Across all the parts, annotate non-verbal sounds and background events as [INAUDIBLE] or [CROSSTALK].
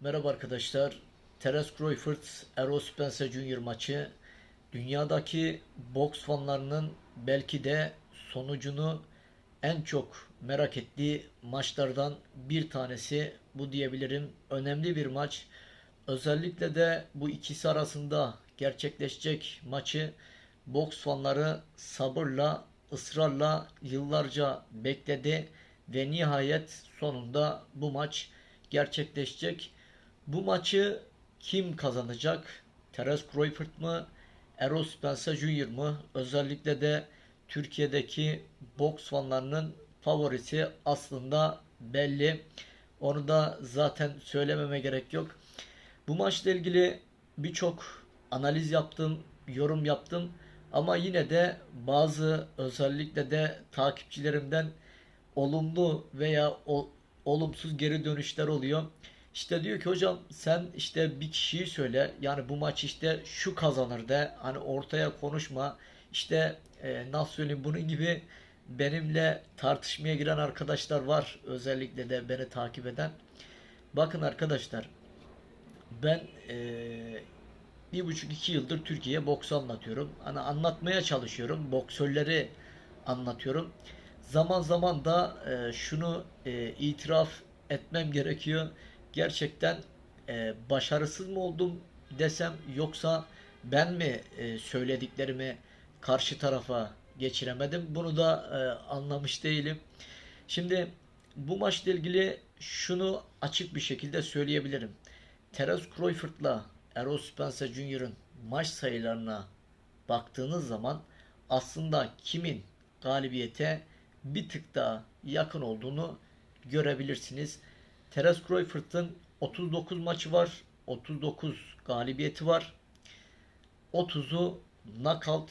Merhaba arkadaşlar. Terence Crawford, Errol Spence Jr. maçı dünyadaki boks fanlarının belki de sonucunu en çok merak ettiği maçlardan bir tanesi bu diyebilirim. Önemli bir maç. Özellikle de bu ikisi arasında gerçekleşecek maçı boks fanları sabırla, ısrarla yıllarca bekledi ve nihayet sonunda bu maç gerçekleşecek. Bu maçı kim kazanacak? Terence Crawford mı? Errol Spence Jr. mı? Özellikle de Türkiye'deki boks fanlarının favorisi aslında belli. Onu da zaten söylememe gerek yok. Bu maçla ilgili birçok analiz yaptım, yorum yaptım ama yine de bazı özellikle de takipçilerimden olumlu veya o, olumsuz geri dönüşler oluyor. İşte diyor ki hocam sen işte bir kişiyi söyle yani bu maç işte şu kazanır de hani ortaya konuşma işte e, nasıl söyleyeyim bunun gibi benimle tartışmaya giren arkadaşlar var özellikle de beni takip eden. Bakın arkadaşlar ben eee, bir buçuk iki yıldır Türkiye'ye boks anlatıyorum. Hani anlatmaya çalışıyorum. Boksörleri anlatıyorum. Zaman zaman da eee, şunu eee, itiraf etmem gerekiyor. Gerçekten eee, başarısız mı oldum desem yoksa ben mi eee, söylediklerimi karşı tarafa geçiremedim? Bunu da eee, anlamış değilim. Şimdi bu maçla ilgili şunu açık bir şekilde söyleyebilirim. Terence Crawford'la Errol Spence Jr.'ın maç sayılarına baktığınız zaman aslında kimin galibiyete bir tık daha yakın olduğunu görebilirsiniz. Terence Crawford'ın 39 maçı var. 39 galibiyeti var. 30'u knockout.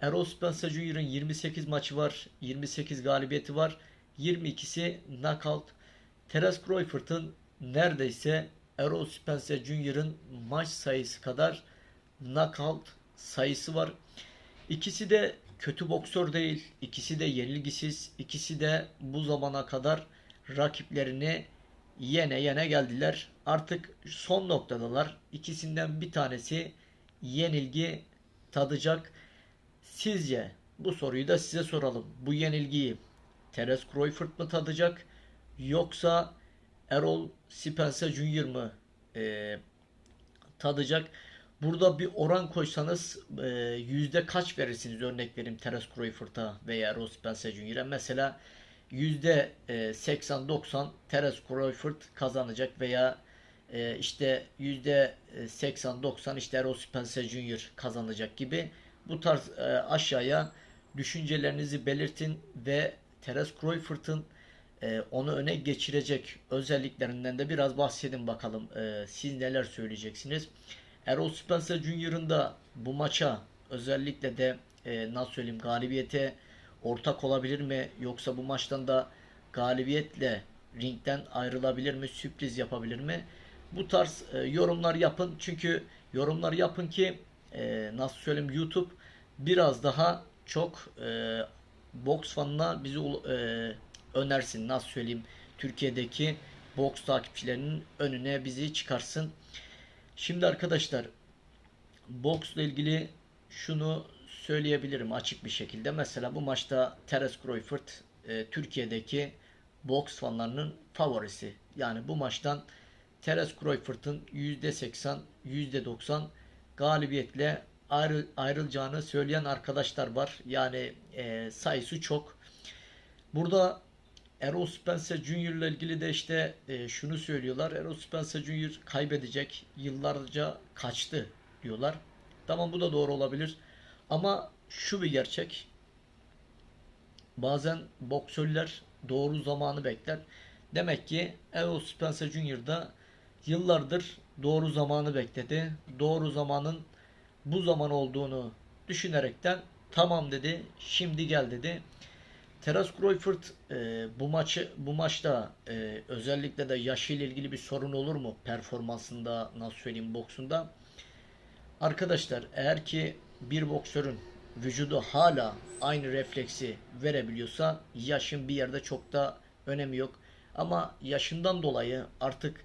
Errol Spence Jr.'ın 28 maçı var. 28 galibiyeti var. 22'si knockout. Terence Crawford'ın neredeyse Errol Spence Jr.'ın maç sayısı kadar knockout sayısı var. İkisi de kötü boksör değil. İkisi de yenilgisiz. İkisi de bu zamana kadar rakiplerini yene yene geldiler. Artık son noktadalar. İkisinden bir tanesi yenilgi tadacak. Sizce bu soruyu da size soralım. Bu yenilgiyi Terence Crawford mı tadacak yoksa Errol Spence Jr. mı e, tadacak? Burada bir oran koysanız e, yüzde kaç verirsiniz? Örnek vereyim Terence Crawford'a veya Errol Spence Jr.'a. Mesela 80-90 Terence Crawford kazanacak veya e, işte yüzde 80-90 işte Errol Spence Jr. kazanacak gibi bu tarz e, aşağıya düşüncelerinizi belirtin ve Terence Crawford'ın e, onu öne geçirecek özelliklerinden de biraz bahsedin bakalım. E, siz neler söyleyeceksiniz? Errol Spence Jr.'ın da bu maça özellikle de e, nasıl söyleyeyim galibiyete ortak olabilir mi? Yoksa bu maçtan da galibiyetle ringden ayrılabilir mi? Sürpriz yapabilir mi? Bu tarz e, yorumlar yapın. Çünkü yorumlar yapın ki e, nasıl söyleyeyim YouTube biraz daha çok e, boks fanına bizi e, önersin. Nasıl söyleyeyim? Türkiye'deki boks takipçilerinin önüne bizi çıkarsın. Şimdi arkadaşlar boksla ilgili şunu söyleyebilirim açık bir şekilde. Mesela bu maçta Terence Crawford e, Türkiye'deki boks fanlarının favorisi. Yani bu maçtan Terence Crawford'ın %80, %90 galibiyetle ayrı, ayrılacağını söyleyen arkadaşlar var. Yani e, sayısı çok. Burada Errol Spence Jr. ile ilgili de işte e, şunu söylüyorlar. Errol Spence Jr. kaybedecek. Yıllarca kaçtı diyorlar. Tamam bu da doğru olabilir. Ama şu bir gerçek. Bazen boksörler doğru zamanı bekler. Demek ki Errol Spence Jr. da yıllardır doğru zamanı bekledi. Doğru zamanın bu zaman olduğunu düşünerekten tamam dedi. Şimdi gel dedi. Terence Crawford e, bu maçı bu maçta e, özellikle de yaşıyla ilgili bir sorun olur mu performansında nasıl söyleyeyim boksunda? Arkadaşlar eğer ki bir boksörün vücudu hala aynı refleksi verebiliyorsa yaşın bir yerde çok da önemi yok. Ama yaşından dolayı artık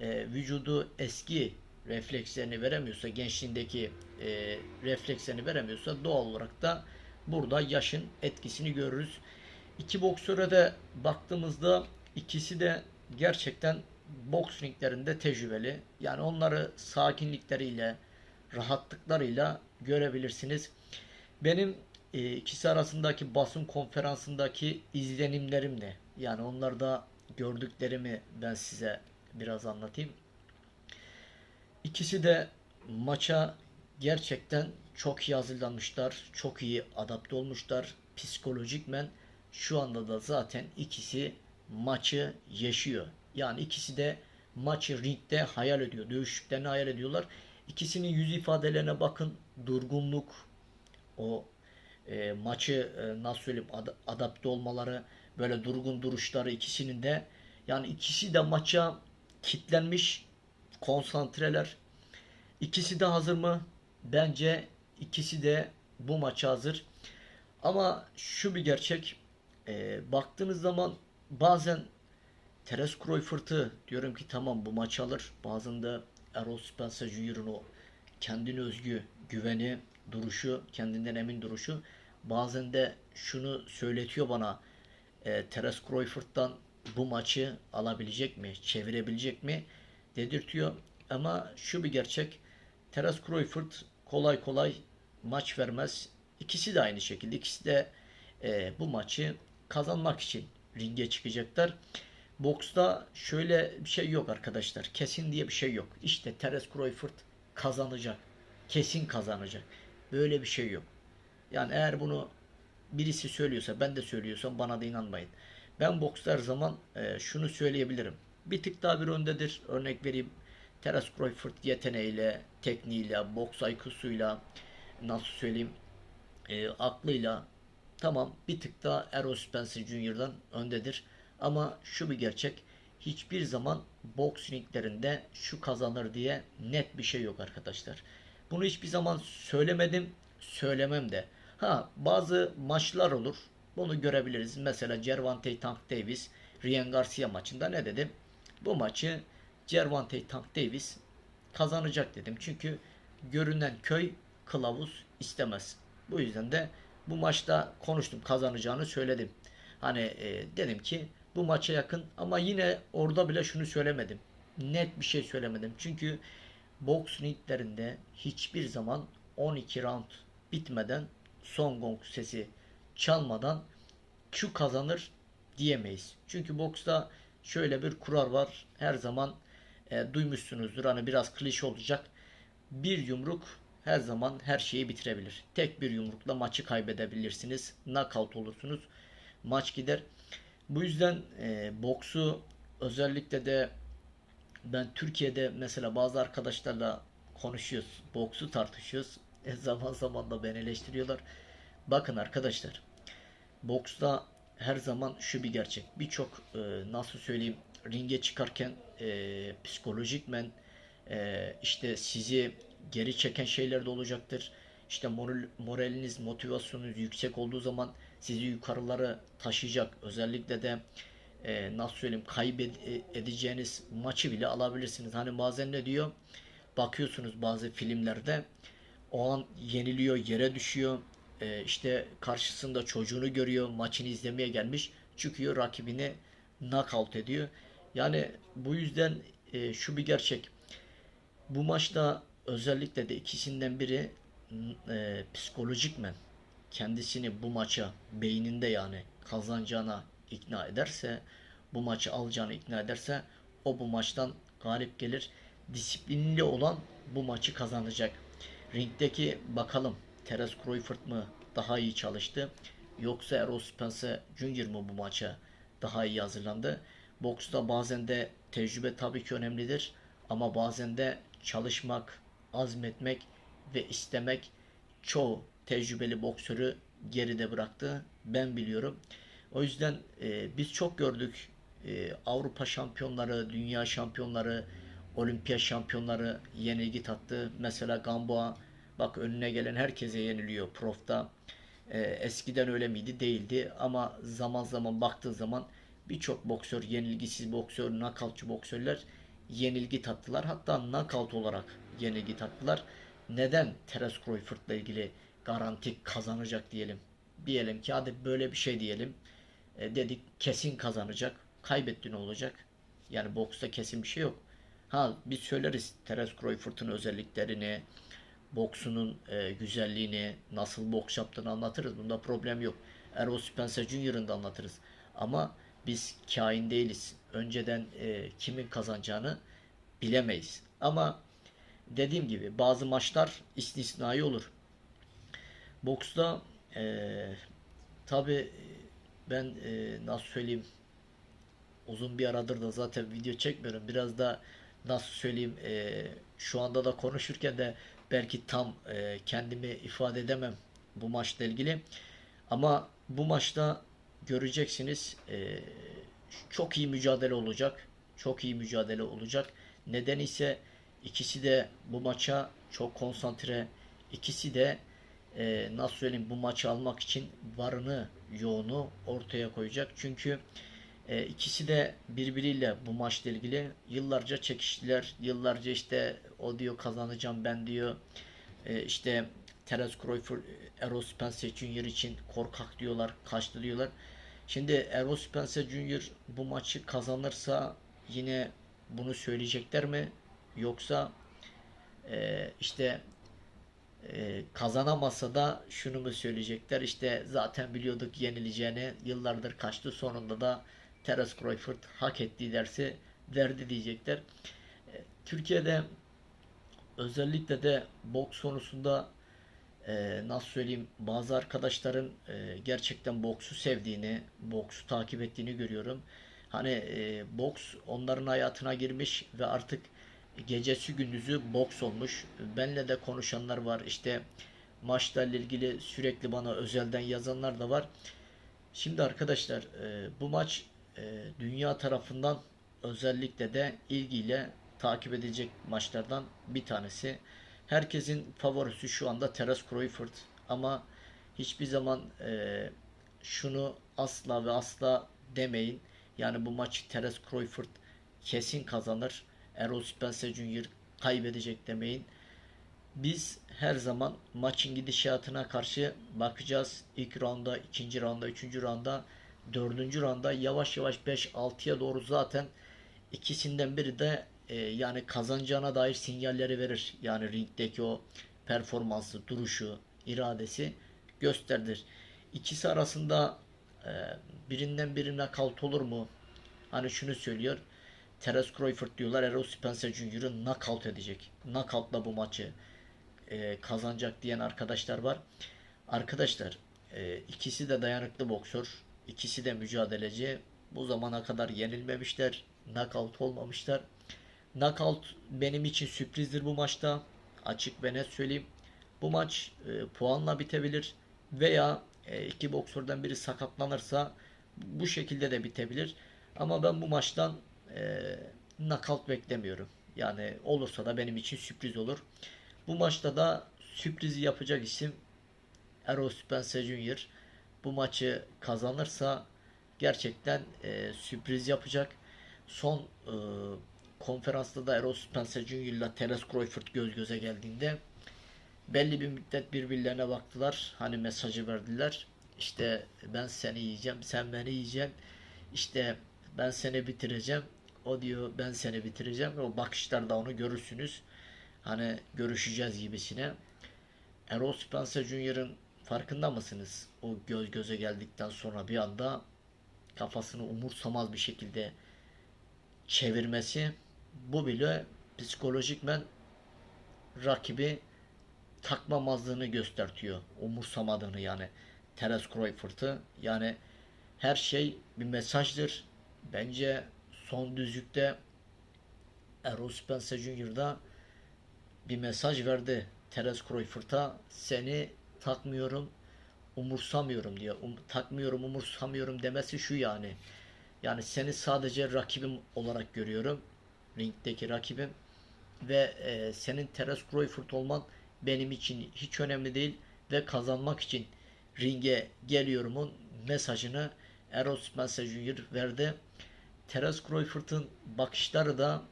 e, vücudu eski reflekslerini veremiyorsa, gençliğindeki e, reflekslerini veremiyorsa doğal olarak da burada yaşın etkisini görürüz. İki boksöre de baktığımızda ikisi de gerçekten boks ringlerinde tecrübeli. Yani onları sakinlikleriyle, rahatlıklarıyla görebilirsiniz. Benim e, ikisi arasındaki basın konferansındaki izlenimlerim ne? Yani onlarda gördüklerimi ben size biraz anlatayım. İkisi de maça gerçekten çok iyi hazırlanmışlar. Çok iyi adapte olmuşlar. Psikolojikmen şu anda da zaten ikisi maçı yaşıyor. Yani ikisi de maçı ringde hayal ediyor. Dövüştüklerini hayal ediyorlar. İkisinin yüz ifadelerine bakın. Durgunluk, o e, maçı e, nasıl söyleyeyim ad- adapte olmaları, böyle durgun duruşları ikisinin de yani ikisi de maça kitlenmiş konsantreler. İkisi de hazır mı? Bence ikisi de bu maça hazır. Ama şu bir gerçek. e, baktığınız zaman bazen Teres Crawford'ı diyorum ki tamam bu maç alır. Bazen de Spence Jr.'ın o kendine özgü güveni, duruşu, kendinden emin duruşu bazen de şunu söyletiyor bana e, Teres Crawford'dan bu maçı alabilecek mi, çevirebilecek mi dedirtiyor. Ama şu bir gerçek Teres Crawford kolay kolay maç vermez. İkisi de aynı şekilde. İkisi de e, bu maçı kazanmak için ringe çıkacaklar. Boksta şöyle bir şey yok arkadaşlar. Kesin diye bir şey yok. İşte Teres Crawford kazanacak. Kesin kazanacak. Böyle bir şey yok. Yani eğer bunu birisi söylüyorsa ben de söylüyorsam bana da inanmayın. Ben boksta her zaman e, şunu söyleyebilirim. Bir tık daha bir öndedir. Örnek vereyim. Teres Crawford yeteneğiyle, tekniğiyle, boks IQ'suyla nasıl söyleyeyim e, aklıyla tamam bir tık daha Errol Spence Jr.'dan öndedir. Ama şu bir gerçek hiçbir zaman boks ringlerinde şu kazanır diye net bir şey yok arkadaşlar. Bunu hiçbir zaman söylemedim, söylemem de. Ha bazı maçlar olur. Bunu görebiliriz. Mesela Gervonta Tank Davis, Ryan Garcia maçında ne dedim? Bu maçı Gervonta Tank Davis kazanacak dedim. Çünkü görünen köy kılavuz istemez. Bu yüzden de bu maçta konuştum kazanacağını söyledim. Hani e, dedim ki bu maça yakın ama yine orada bile şunu söylemedim. Net bir şey söylemedim. Çünkü boks ringlerinde hiçbir zaman 12 round bitmeden son gong sesi çalmadan şu kazanır diyemeyiz. Çünkü boksta şöyle bir kurar var. Her zaman e, duymuşsunuzdur. Hani biraz klişe olacak. Bir yumruk her zaman her şeyi bitirebilir. Tek bir yumrukla maçı kaybedebilirsiniz. Knockout olursunuz. Maç gider. Bu yüzden e, boksu özellikle de ben Türkiye'de mesela bazı arkadaşlarla konuşuyoruz. Boksu tartışıyoruz. E, [LAUGHS] zaman zaman da beni eleştiriyorlar. Bakın arkadaşlar. Boksta her zaman şu bir gerçek. Birçok e, nasıl söyleyeyim ringe çıkarken e, psikolojikmen e, işte sizi geri çeken şeyler de olacaktır. İşte moral, moraliniz, motivasyonunuz yüksek olduğu zaman sizi yukarılara taşıyacak. Özellikle de e, nasıl söyleyeyim kaybedeceğiniz maçı bile alabilirsiniz. Hani bazen ne diyor? Bakıyorsunuz bazı filmlerde o an yeniliyor, yere düşüyor. E, işte karşısında çocuğunu görüyor, maçını izlemeye gelmiş. Çıkıyor rakibini knockout ediyor. Yani bu yüzden e, şu bir gerçek. Bu maçta özellikle de ikisinden biri e, psikolojikmen kendisini bu maça beyninde yani kazanacağına ikna ederse bu maçı alacağını ikna ederse o bu maçtan galip gelir. Disiplinli olan bu maçı kazanacak. Ringdeki bakalım Teres Crawford mı daha iyi çalıştı yoksa Errol Spence Jr. mı bu maça daha iyi hazırlandı? Boksta bazen de tecrübe tabii ki önemlidir ama bazen de çalışmak, azmetmek ve istemek çoğu tecrübeli boksörü geride bıraktı. Ben biliyorum. O yüzden e, biz çok gördük. E, Avrupa şampiyonları, dünya şampiyonları, olimpiya şampiyonları yenilgi tattı. Mesela Gamboa bak önüne gelen herkese yeniliyor profta. E, eskiden öyle miydi? Değildi. Ama zaman zaman baktığın zaman birçok boksör, yenilgisiz boksör, nakalçı boksörler yenilgi tattılar. Hatta knockout olarak yenilgi tattılar. Neden Teres Crawford'la ilgili garanti kazanacak diyelim. Diyelim ki hadi böyle bir şey diyelim. E, dedik kesin kazanacak. Kaybetti ne olacak? Yani boksta kesin bir şey yok. Ha biz söyleriz Teres Crawford'un özelliklerini, boksunun e, güzelliğini, nasıl boks yaptığını anlatırız. Bunda problem yok. Errol Spencer Jr.'ın da anlatırız. Ama biz kain değiliz. Önceden e, kimin kazanacağını bilemeyiz. Ama dediğim gibi bazı maçlar istisnai olur. Boksta e, tabi ben e, nasıl söyleyeyim uzun bir aradır da zaten video çekmiyorum. Biraz da nasıl söyleyeyim e, şu anda da konuşurken de belki tam e, kendimi ifade edemem bu maçla ilgili. Ama bu maçta göreceksiniz e, çok iyi mücadele olacak. Çok iyi mücadele olacak. Neden ise ikisi de bu maça çok konsantre. İkisi de e, nasıl söyleyeyim bu maçı almak için varını yoğunu ortaya koyacak. Çünkü e, ikisi de birbiriyle bu maçla ilgili yıllarca çekiştiler. Yıllarca işte o diyor kazanacağım ben diyor. E, işte Terence Crawford, Errol Spence Jr. için korkak diyorlar, kaçtı diyorlar. Şimdi Errol Spence Jr. bu maçı kazanırsa yine bunu söyleyecekler mi? Yoksa e, işte e, kazanamasa da şunu mu söyleyecekler? İşte zaten biliyorduk yenileceğini. Yıllardır kaçtı. Sonunda da Terence Crawford hak ettiği dersi verdi diyecekler. E, Türkiye'de özellikle de boks konusunda e, nasıl söyleyeyim bazı arkadaşların e, gerçekten boksu sevdiğini, boksu takip ettiğini görüyorum. Hani e, boks onların hayatına girmiş ve artık gecesi gündüzü boks olmuş. Benle de konuşanlar var. İşte maçlarla ilgili sürekli bana özelden yazanlar da var. Şimdi arkadaşlar e, bu maç e, dünya tarafından özellikle de ilgiyle takip edilecek maçlardan bir tanesi. Herkesin favorisi şu anda Terence Crawford ama hiçbir zaman e, şunu asla ve asla demeyin. Yani bu maçı Terence Crawford kesin kazanır. Errol Spence Jr. kaybedecek demeyin. Biz her zaman maçın gidişatına karşı bakacağız. İlk rounda, ikinci rounda, üçüncü rounda, dördüncü rounda yavaş yavaş 5-6'ya doğru zaten ikisinden biri de e, yani kazanacağına dair sinyalleri verir. Yani ringdeki o performansı, duruşu, iradesi gösterir. İkisi arasında e, birinden birine kalt olur mu? Hani şunu söylüyor. Terence Crawford diyorlar Errol Spence Jr.'ı knockout edecek. Knockout'la bu maçı e, kazanacak diyen arkadaşlar var. Arkadaşlar e, ikisi de dayanıklı boksör. ikisi de mücadeleci. Bu zamana kadar yenilmemişler. Knockout olmamışlar. Knockout benim için sürprizdir bu maçta. Açık ve net söyleyeyim. Bu maç e, puanla bitebilir veya e, iki boksörden biri sakatlanırsa bu şekilde de bitebilir. Ama ben bu maçtan e, knockout beklemiyorum. Yani olursa da benim için sürpriz olur. Bu maçta da sürprizi yapacak isim Errol Spence Jr. Bu maçı kazanırsa gerçekten e, sürpriz yapacak. Son e, konferansta da Errol Spence Jr. ile Terence Crawford göz göze geldiğinde belli bir müddet birbirlerine baktılar. Hani mesajı verdiler. İşte ben seni yiyeceğim, sen beni yiyeceksin. İşte ben seni bitireceğim. O diyor ben seni bitireceğim. O bakışlarda onu görürsünüz. Hani görüşeceğiz gibisine. Errol Spence Jr.'ın farkında mısınız? O göz göze geldikten sonra bir anda kafasını umursamaz bir şekilde çevirmesi bu bile psikolojikmen rakibi takmamazlığını göstertiyor. Umursamadığını yani. Terence Crawford'ı yani her şey bir mesajdır. Bence son düzlükte Errol Spence Jr.'da bir mesaj verdi Terence Crawford'a. Seni takmıyorum, umursamıyorum diyor. Um, takmıyorum, umursamıyorum demesi şu yani. Yani seni sadece rakibim olarak görüyorum. Ringdeki rakibim. Ve e, senin Terence Crawford olman benim için hiç önemli değil. Ve kazanmak için ringe geliyorumun mesajını Errol Spence Jr. verdi. Terence Crawford'ın bakışları da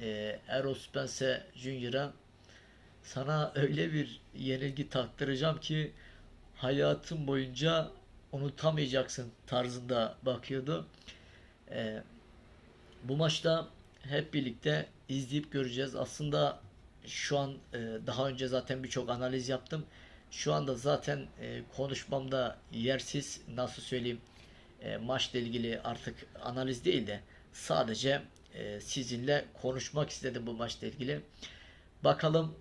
e, Errol Spence Jr.'a sana öyle bir yenilgi taktıracağım ki hayatın boyunca unutamayacaksın tarzında bakıyordu. E, bu maçta hep birlikte izleyip göreceğiz. Aslında şu an e, daha önce zaten birçok analiz yaptım. Şu anda zaten e, konuşmamda yersiz nasıl söyleyeyim e, maçla ilgili artık analiz değil de sadece e, sizinle konuşmak istedim bu maçla ilgili. Bakalım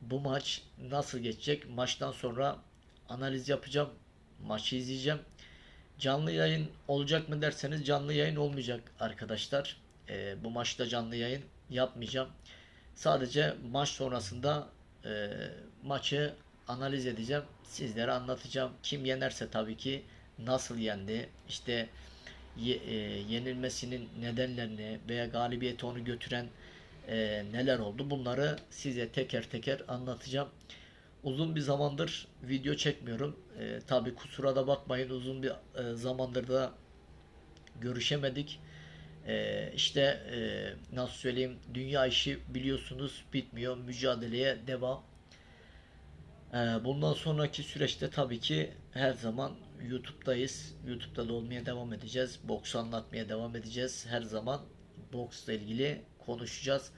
bu maç nasıl geçecek? Maçtan sonra analiz yapacağım. Maçı izleyeceğim. Canlı yayın olacak mı derseniz canlı yayın olmayacak arkadaşlar. Ee, bu maçta canlı yayın yapmayacağım. Sadece maç sonrasında e, maçı analiz edeceğim. Sizlere anlatacağım. Kim yenerse tabii ki nasıl yendi, işte ye- e, yenilmesinin nedenlerini veya galibiyeti onu götüren e, neler oldu bunları size teker teker anlatacağım. Uzun bir zamandır video çekmiyorum. E, tabii kusura da bakmayın uzun bir e, zamandır da görüşemedik. E, işte e, nasıl söyleyeyim dünya işi biliyorsunuz bitmiyor. Mücadeleye devam. Ee, Bundan sonraki süreçte tabii ki her zaman YouTube'dayız. YouTube'da da olmaya devam edeceğiz. Boks anlatmaya devam edeceğiz. Her zaman boksla ilgili konuşacağız.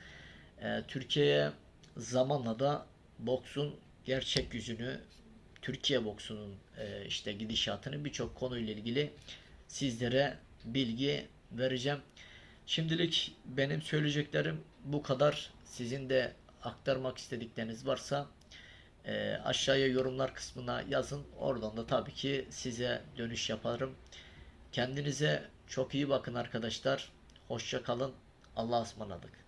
Ee, Türkiye'ye zamanla da boksun gerçek yüzünü, Türkiye boksunun e, işte gidişatını birçok konuyla ilgili sizlere bilgi vereceğim. Şimdilik benim söyleyeceklerim bu kadar. Sizin de aktarmak istedikleriniz varsa e, aşağıya yorumlar kısmına yazın. Oradan da tabii ki size dönüş yaparım. Kendinize çok iyi bakın arkadaşlar. Hoşça kalın. Allah'a ısmarladık.